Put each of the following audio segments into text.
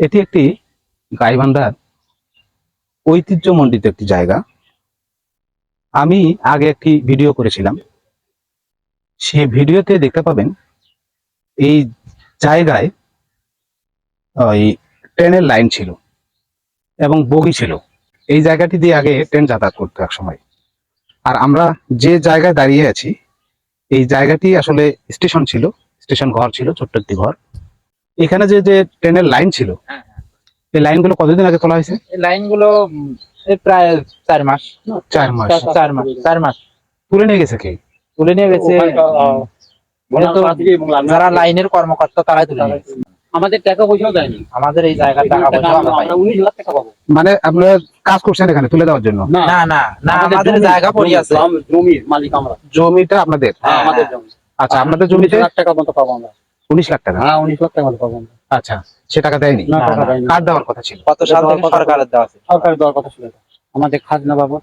এটি একটি গাইবান্ধার ঐতিহ্যমণ্ডিত একটি জায়গা। আমি আগে একটি ভিডিও করেছিলাম। সে ভিডিওতে দেখতে পাবেন এই জায়গায় ওই ট্রেনের লাইন ছিল এবং বগি ছিল। এই জায়গাটি দিয়ে আগে ট্রেন যাতায়াত করতো এক সময় আর আমরা যে জায়গায় দাঁড়িয়ে আছি, এই জায়গাটি আসলে স্টেশন ছিল, স্টেশন ঘর ছিল, ছোট্ট একটি ঘর। এখানে যে যে ট্রেনের লাইন ছিল হ্যাঁ, এই লাইনগুলো কতদিন আগে তোলা হয়েছে? এই লাইনগুলো প্রায় চার মাস। চার মাস। চার মাস চার মাস। তুলে নিয়ে গেছে কে? তুলে নিয়ে গেছে যারা লাইনের কর্মকর্তা তারাই তুলে আমাদের টাকা পয়সাও দেয়নি। আমাদের এই জায়গার টাকা পয়সা আমরা উনিশ লাখ টাকা পাবো। মানে আপনারা কাজ করছেন এখানে তুলে দেওয়ার জন্য? না। না না আমাদের জায়গা পড়ে আছে। জমির মালিক আমরা। জমিটা আপনাদের? হ্যাঁ, হ্যাঁ, আমাদের জমি। আচ্ছা আপনাদের জমিতে? লাখ টাকা মতো পাবো আমরা। উনিশ লাখ টাকা? হ্যাঁ উনিশ লাখ টাকা মতো পাবো আমরা আচ্ছা সে টাকা দেয়নি? কার দেওয়ার কথা ছিল? কত সাল সরকারের দেওয়া আছে? সরকারের দেওয়ার কথা ছিল। আমাদের খাজনা বাবদ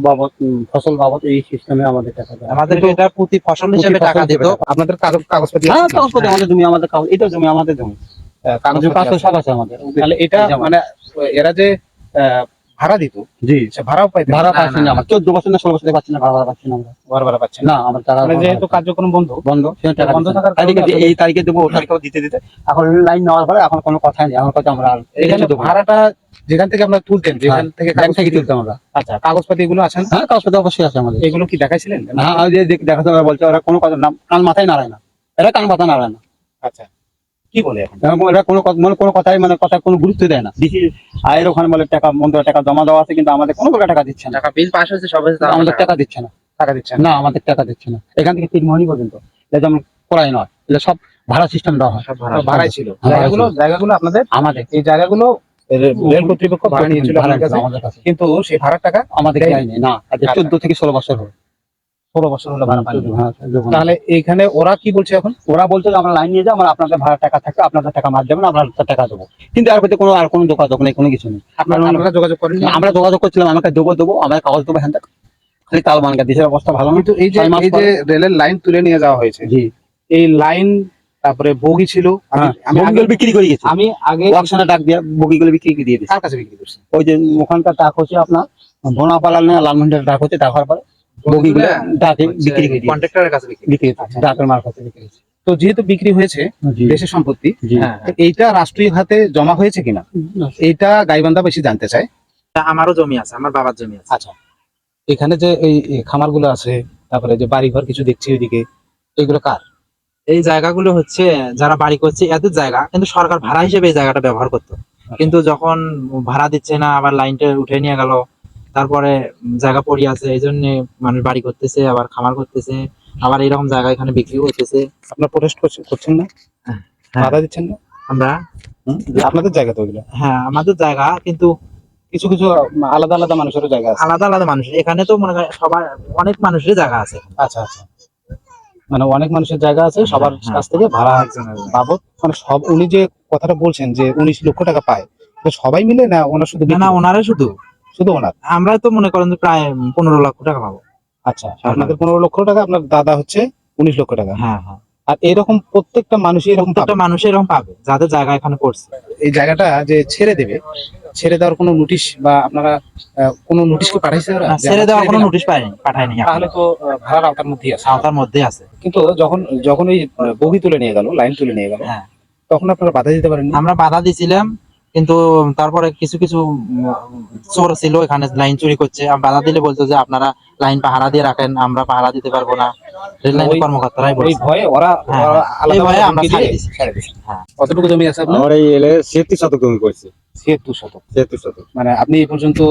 বাবদ ফসল বাবদ এই সিস্টেমে আমাদের টাকা দেয় আমাদের এটা প্রতি ফসল হিসেবে টাকা দিত। আপনাদের কাগজ- কাগজপাতি হ্যাঁ কাগজপত্র আমাদের জমি আমাদের কাগজ এটা জমি আমাদের জমি। আহ, আমাদের কাগজ আছে। সব আছে আমাদের। তাহলে এটা মানে এরা যে আহ, ভাড়া দিত? জি। সে ভাড়াও পাইতে ভাড়া না, পাচ্ছি না, না। আমরা। চোদ্দ বছর না ষোলো বছর পাচ্ছি না ভাড়া পাচ্ছি না আমরা। ভাড়া ভাড়া পাচ্ছেন না। আমার টাকা মানে যেহেতু কার্যক্রম বন্ধ বন্ধ টাকা বন্ধ না। থাকার তারিখে এই তারিখে দেবো ওই তারিখেও দিতে দিতে। এখন লাইন নেওয়ার পরে এখন কোনো কথা নেই। আমার কথা আমরা এখানে না। ভাড়াটা যেখান থেকে আমরা তুলতেন যেখান থেকে ব্যাংক থেকে তুলতাম আমরা। আচ্ছা কাগজপাতি এগুলো আছেন? হ্যাঁ কাগজপত্র অবশ্যই আছে আমাদের। এগুলো কি দেখাইছিলেন? হ্যাঁ ওই যে দেখ- দেখাতে বলছে ওরা কোনো কথা না কান মাথায় নাড়ায় না। এরা কান মাথা নাড়ায় না। আচ্ছা। কি বলে এখন? এরা কোনো মানে কোনো কথাই মানে কথা কোনো গুরুত্ব দেয় না। ওখানে বলে টাকা টাকা জমা দেওয়া আছে কিন্তু আমাদের কোনো প্রকার টাকা দিচ্ছে না। টাকা বিল পাস হয়েছে সব আমাদের টাকা দিচ্ছে না। টাকা দিচ্ছেন না। আমাদের টাকা দিচ্ছে না। এখান থেকে তিন মহিনী পর্যন্ত। এটা যেমন করাই নয় এটা সব ভাড়া সিস্টেম দেওয়া হয়। ভাড়াই ছিল। জায়গাগুলো জায়গাগুলো আপনাদের আমাদের। এই জায়গাগুলো রেল কর্তৃপক্ষ ভাড়া নিয়েছিল ভাড়া আপনার কাছে আমাদের কাছে। কিন্তু সেই ভাড়ার টাকা আমাদের না আচ্ছা। চোদ্দ থেকে ষোলো বছর হবে। ষোলো বছর হলো ভাড়া হ্যাঁ, চোদ্দ বছর। তাহলে এইখানে ওরা কি বলছে এখন? ওরা বলছে আমরা লাইন নিয়ে যাব আমরা আপনাদের ভাড়া টাকা থাকবে আপনাদের টাকা মার দেবেন আমরা টাকা দেবো। কিন্তু আর প্রতি কোনো আর কোনো যোগাযোগ নেই কোনো কিছু নেই। আপনারা আপনারা যোগাযোগ করেন আমরা যোগাযোগ করছিলাম আমাকে দেবো দেবো আমার কাগজ দেবো হ্যাঁ খালি তাল মানকা দেশের অবস্থা ভালো কিন্তু এই যে এই যে রেলের লাইন তুলে নিয়ে যাওয়া হয়েছে জি। এই লাইন তারপরে বগি ছিল হ্যাঁ বগিগুলো বিক্রি করে গেছি। আমি আগে ওয়াকশনে ডাক দিয়ে বগিগুলো বিক্রি করে দিয়ে দিয়েছি। কার কাছে বিক্রি করছি ওই যে ওখানকার ডাক হচ্ছে আপনার ভোনাপালার না লালমন্ডের ডাক হচ্ছে ডাকার পরে। বগিগুলো ডাকে বিক্রি করে কন্ট্রাক্টরের কাছে বিক্রি বিক্রি ডাকের মার বিক্রি করছে তো যেহেতু বিক্রি হয়েছে দেশের সম্পত্তি হ্যাঁ এইটা রাষ্ট্রীয় খাতে জমা হয়েছে কিনা? এইটা গাইবান্ধা বেশি জানতে চায়। আমারও জমি আছে আমার বাবার জমি আছে। আচ্ছা। এখানে যে এই এই খামারগুলো আছে তারপরে যে বাড়িঘর কিছু দেখছি ওইদিকে এগুলো কার? এই জায়গাগুলো হচ্ছে যারা বাড়ি করছে এদের জায়গা কিন্তু সরকার ভাড়া হিসেবে এই জায়গাটা ব্যবহার করতো। কিন্তু যখন ভাড়া দিচ্ছে না আবার লাইনটা উঠে নিয়ে গেল তারপরে জায়গা পড়ে আছে এই জন্য মানুষ বাড়ি করতেছে আবার খামার করতেছে আবার এরকম জায়গা এখানে বিক্রি করতেছে। আপনার প্রোটেস্ট করছেন না? হ্যাঁ। বাধা দিচ্ছেন না? আমরা? আপনাদের জায়গা তো ওইগুলো। হ্যাঁ আমাদের জায়গা কিন্তু কিছু কিছু আলাদা আলাদা মানুষেরও জায়গা আছে। আলাদা আলাদা মানুষ এখানে তো মনে সবার অনেক মানুষের জায়গা আছে। আচ্ছা আচ্ছা। মানে অনেক মানুষের জায়গা আছে সবার হ্যাঁ। কাছ থেকে ভাড়া বাবদ। মানে সব উনি যে কথাটা বলছেন যে উনিশ লক্ষ টাকা পায় সবাই মিলে না ওনার শুধু না ওনারা শুধু। শুধু ওনার? আমরা তো মনে করেন যে প্রায় পনেরো লক্ষ টাকা পাবো। আচ্ছা আপনাদের পনেরো লক্ষ টাকা আপনার দাদা হচ্ছে উনিশ লক্ষ টাকা। হ্যাঁ হ্যাঁ। আর এরকম প্রত্যেকটা মানুষই এরকম প্রত্যেকটা মানুষ এরকম পাবে যাদের জায়গা এখানে পড়ছে। এই জায়গাটা যে ছেড়ে দেবে ছেড়ে দেওয়ার কোনো নোটিশ বা আপনারা কোনো নোটিশ কি পাঠাইছে ছেড়ে দেওয়ার কোনো নোটিশ পাইনি পাঠায়নি তাহলে তো ভাড়ার আওতার মধ্যেই আছে। আওতার মধ্যে আছে। কিন্তু যখন যখন ওই বগি তুলে নিয়ে গেল লাইন তুলে নিয়ে গেল হ্যাঁ। তখন আপনারা বাধা দিতে পারেন আমরা বাধা দিছিলাম কিন্তু তারপরে কিছু কিছু চোর ছিল এখানে লাইন চুরি করছে। বাধা দিলে বলতো যে আপনারা লাইন পাহারা দিয়ে রাখেন আমরা পাহারা দিতে পারব না। রেল লাইনের ওই- কর্মকর্তারাই বলছে। ভয়ে ওরা হ্যাঁ, হ্যাঁ। আলাদা এই ভয়ে আমরা হুমকি দিছি। ছেড়ে দিয়েছে। হ্যাঁ। কতটুকু জমি আছে আপনার? আমার এই এলে ছিয়াত্তর শতক জমি শতক। মানে আপনি এই পর্যন্ত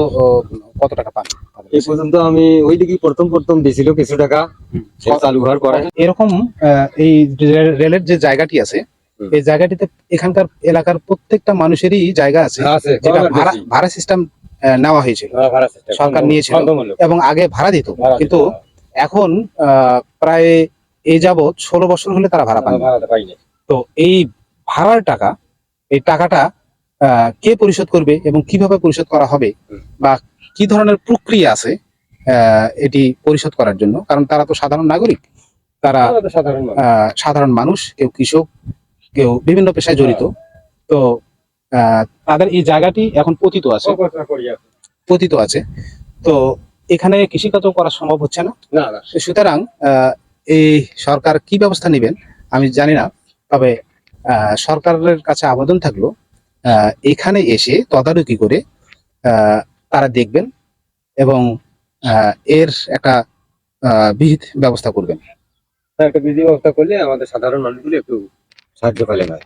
কত টাকা পান? এই পর্যন্ত আমি ওই দিকে প্রথম প্রথম দিছিল কিছু টাকা। চালু হওয়ার পরে এরকম আহ, এই রেলের যে জায়গাটি আছে। এই জায়গাটিতে এখানকার এলাকার প্রত্যেকটা মানুষেরই জায়গা আছে। যেটা ভাড়া ভাড়া সিস্টেম নেওয়া হয়েছিল। হ্যাঁ। সরকার নিয়েছিল। এবং আগে ভাড়া দিত। কিন্তু এখন আহ, প্রায় এই যাবৎ ষোলো বছর হলে তারা ভাড়া না। তো এই ভাড়ার টাকা এই টাকাটা আহ, কে পরিশোধ করবে এবং কীভাবে পরিশোধ করা হবে বা কি ধরনের প্রক্রিয়া আছে আহ, এটি পরিশোধ করার জন্য? কারণ তারা তো সাধারণ নাগরিক। তারা সাধারণ সাধারণ মানুষ কেউ কৃষক কেউ বিভিন্ন পেশায় জড়িত। তো আহ, তাদের এই জায়গাটি এখন পতিত আছে। পতিত আছে। তো এখানে কৃষিকাজ করা সম্ভব হচ্ছে না। সুতরাং এই সরকার কি ব্যবস্থা নেবেন আমি জানি না। তবে সরকারের কাছে আবেদন থাকল আহ, এখানে এসে তদারকি করে আহ, তারা দেখবেন এবং আহ, এর একটা আহ, বিহিত ব্যবস্থা করবেন। একটা বিধি ব্যবস্থা করলে আমাদের সাধারণ মানুষগুলো একটু সাহায্য পেলে ভাই।